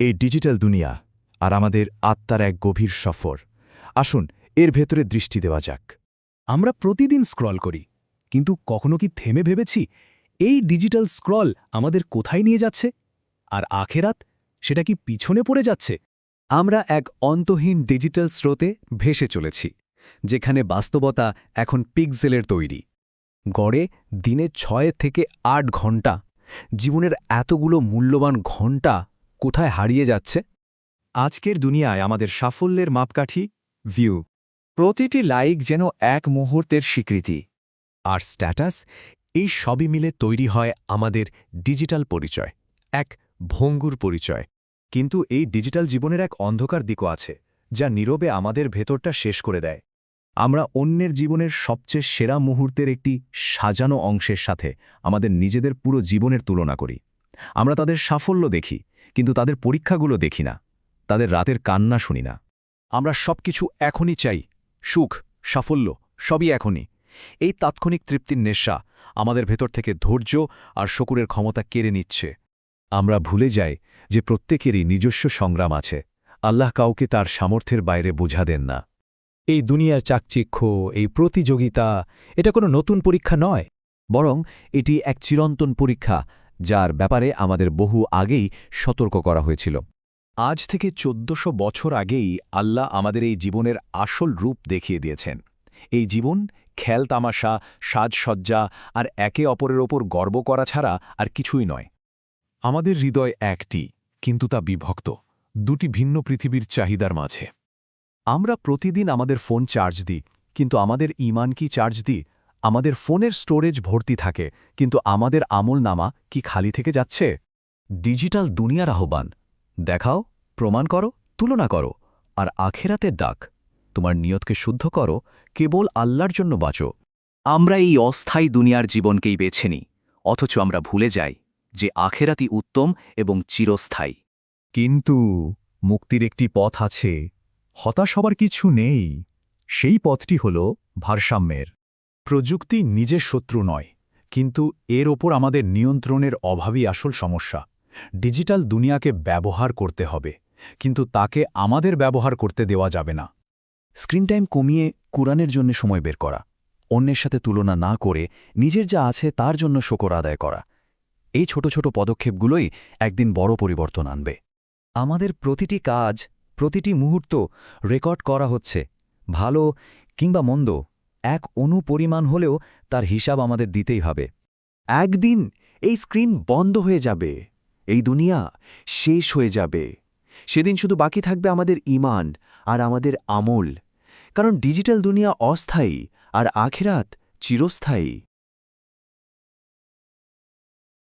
এই ডিজিটাল দুনিয়া আর আমাদের আত্মার এক গভীর সফর। আসুন, এর ভেতরে দৃষ্টি দেওয়া যাক। আমরা প্রতিদিন স্ক্রল করি, কিন্তু কখনো কি থেমে ভেবেছি এই ডিজিটাল স্ক্রল আমাদের কোথায় নিয়ে যাচ্ছে? আর আখেরাত সেটা কি পিছনে পড়ে যাচ্ছে? আমরা এক অন্তহীন ডিজিটাল স্রোতে ভেসে চলেছি, যেখানে বাস্তবতা এখন পিক্সেলের তৈরি। গড়ে দিনে ছয় থেকে আট ঘণ্টা, জীবনের এতগুলো মূল্যবান ঘণ্টা কোথায় হারিয়ে যাচ্ছে? আজকের দুনিয়ায় আমাদের সাফল্যের মাপকাঠি ভিউ প্রতিটি লাইক যেন এক মুহূর্তের স্বীকৃতি। আর স্ট্যাটাস এই সবই মিলে তৈরি হয় আমাদের ডিজিটাল পরিচয়, এক ভঙ্গুর পরিচয়। কিন্তু এই ডিজিটাল জীবনের এক অন্ধকার দিকও আছে, যা নীরবে আমাদের ভেতরটা শেষ করে দেয়। আমরা অন্যের জীবনের সবচেয়ে সেরা মুহূর্তের একটি সাজানো অংশের সাথে আমাদের নিজেদের পুরো জীবনের তুলনা করি। আমরা তাদের সাফল্য দেখি কিন্তু তাদের পরীক্ষাগুলো দেখি না। তাদের রাতের কান্না শুনি না। আমরা সবকিছু এখনই চাই। সুখ, সাফল্য, সবই এখনই। এই তাৎক্ষণিক তৃপ্তির নেশা আমাদের ভেতর থেকে ধৈর্য আর শকুরের ক্ষমতা কেড়ে নিচ্ছে। আমরা ভুলে যাই যে প্রত্যেকেরই নিজস্ব সংগ্রাম আছে। আল্লাহ কাউকে তার সামর্থ্যের বাইরে বোঝা দেন না। এই দুনিয়ার চাকচিক্য, এই প্রতিযোগিতা, এটা কোনো নতুন পরীক্ষা নয়। বরং এটি এক চিরন্তন পরীক্ষা যার ব্যাপারে আমাদের বহু আগেই সতর্ক করা হয়েছিল। আজ থেকে চোদ্দশো বছর আগেই আল্লাহ আমাদের এই জীবনের আসল রূপ দেখিয়ে দিয়েছেন। এই জীবন খেল তামাশা, সাজসজ্জা আর একে অপরের ওপর গর্ব করা ছাড়া আর কিছুই নয়। আমাদের হৃদয় একটি, কিন্তু তা বিভক্ত, দুটি ভিন্ন পৃথিবীর চাহিদার মাঝে। আমরা প্রতিদিন আমাদের ফোন চার্জ দিই, কিন্তু আমাদের ইমান কি চার্জ দিই? আমাদের ফোনের স্টোরেজ ভর্তি থাকে, কিন্তু আমাদের আমল নামা কি খালি থেকে যাচ্ছে? ডিজিটাল দুনিয়ার আহ্বান। দেখাও, প্রমাণ করো, তুলনা করো, আর আখেরাতের ডাক। তোমার নিয়তকে শুদ্ধ করো, কেবল আল্লাহর জন্য বাঁচো। আমরা এই অস্থায়ী দুনিয়ার জীবনকেই বেছে নিই, অথচ আমরা ভুলে যাই যে আখেরাতি উত্তম এবং চিরস্থায়ী। কিন্তু মুক্তির একটি পথ আছে, হতাশ হবার কিছু নেই। সেই পথটি হল ভারসাম্যের। প্রযুক্তি নিজের শত্রু নয়, কিন্তু এর ওপর আমাদের নিয়ন্ত্রণের অভাবই আসল সমস্যা। ডিজিটাল দুনিয়াকে ব্যবহার করতে হবে, কিন্তু তাকে আমাদের ব্যবহার করতে দেওয়া যাবে না। স্ক্রিন টাইম কমিয়ে কোরআনের জন্য সময় বের করা, অন্যের সাথে তুলনা না করে নিজের যা আছে তার জন্য শকর আদায় করা। এই ছোট ছোট পদক্ষেপগুলোই একদিন বড় পরিবর্তন আনবে। আমাদের প্রতিটি কাজ, প্রতিটি মুহূর্ত রেকর্ড করা হচ্ছে, ভালো কিংবা মন্দ এক অনুপরিমাণ হলেও তার হিসাব আমাদের দিতেই হবে। একদিন এই স্ক্রিন বন্ধ হয়ে যাবে। এই দুনিয়া শেষ হয়ে যাবে। সেদিন শুধু বাকি থাকবে আমাদের ইমান আর আমাদের আমল। কারণ ডিজিটাল দুনিয়া অস্থায়ী আর আখেরাত চিরস্থায়ী।